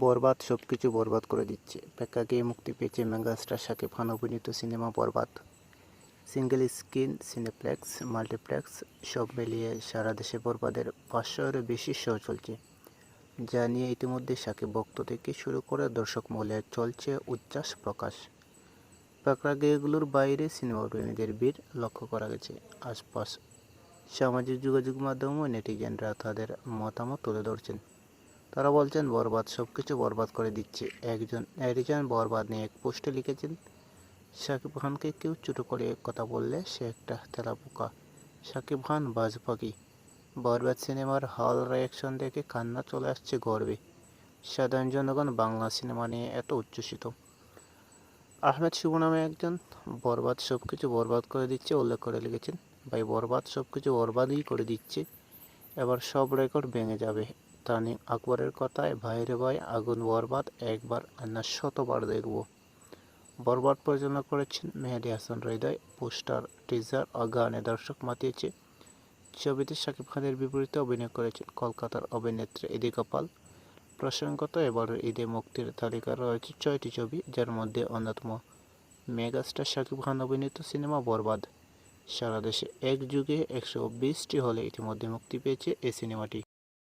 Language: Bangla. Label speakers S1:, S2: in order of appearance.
S1: বরবাদ সব কিছু বরবাদ করে দিচ্ছে। প্রেক্ষাগৃহে মুক্তি পেয়েছে মেগাস্টার শাকিব খান, অভিনীত cinema Borbaad. Single screen, cineplex, multiplex, সব মিলিয়ে সারা দেশে বরবাদের পাঁচশোরও বেশি শো চলছে। যা নিয়ে ইতিমধ্যে শাকিব ভক্ত থেকে শুরু করে দর্শক মহলে চলছে উচ্ছ্বাস প্রকাশ। প্রেক্ষাগৃহগুলোর বাইরে সিনেমা প্রেমীদের ভিড় লক্ষ্য করা গেছে। আশপাশ সামাজিক যোগাযোগ মাধ্যমেও নেটিজেনরা তাদের মতামত তুলে ধরছেন। তারা বলছেন, বরবাদ সব কিছু বরবাদ করে দিচ্ছে। একজন একজন বরবাদ নিয়ে এক পোস্টে লিখেছেন শাকিব খানকে কেউ ছোটো করে কথা বললে সে একটা তেলাপোকা শাকিব খান বাজ পাখি বরবাদ সিনেমার হল রিয়াকশন দেখে কান্না চলে আসছে গর্বে। সাধারণ জনগণ বাংলা সিনেমা নিয়ে এত উচ্ছ্বসিত। আহমেদ শুভ নামে একজন বরবাদ সব কিছু বরবাদ করে দিচ্ছে উল্লেখ করে লিখেছেন, ভাই, বরবাদ সব কিছু বরবাদই করে দিচ্ছে, এবার সব রেকর্ড ভেঙে যাবে। তানিম আকবরের কথায় ভাইরে ভাই, আগুন বরবাদ, একবার না শতবার দেখব। বরবাদ পরিচালনা করেছেন মেহেদি হাসান হৃদয়, পোস্টার, টিজার ও গানে দর্শক মাতিয়েছে। ছবিতে শাকিব খানের বিপরীতে অভিনয় করেছেন কলকাতার অভিনেত্রী ইদিকা পাল প্রসঙ্গত, এবারের ঈদে মুক্তির তালিকা রয়েছে ছয়টি ছবি, যার মধ্যে অন্যতম মেগাস্টার শাকিব খান অভিনীত সিনেমা বরবাদ। সারা দেশে এক যুগে একশো বিশটি হলে ইতিমধ্যে মুক্তি পেয়েছে এই সিনেমাটি।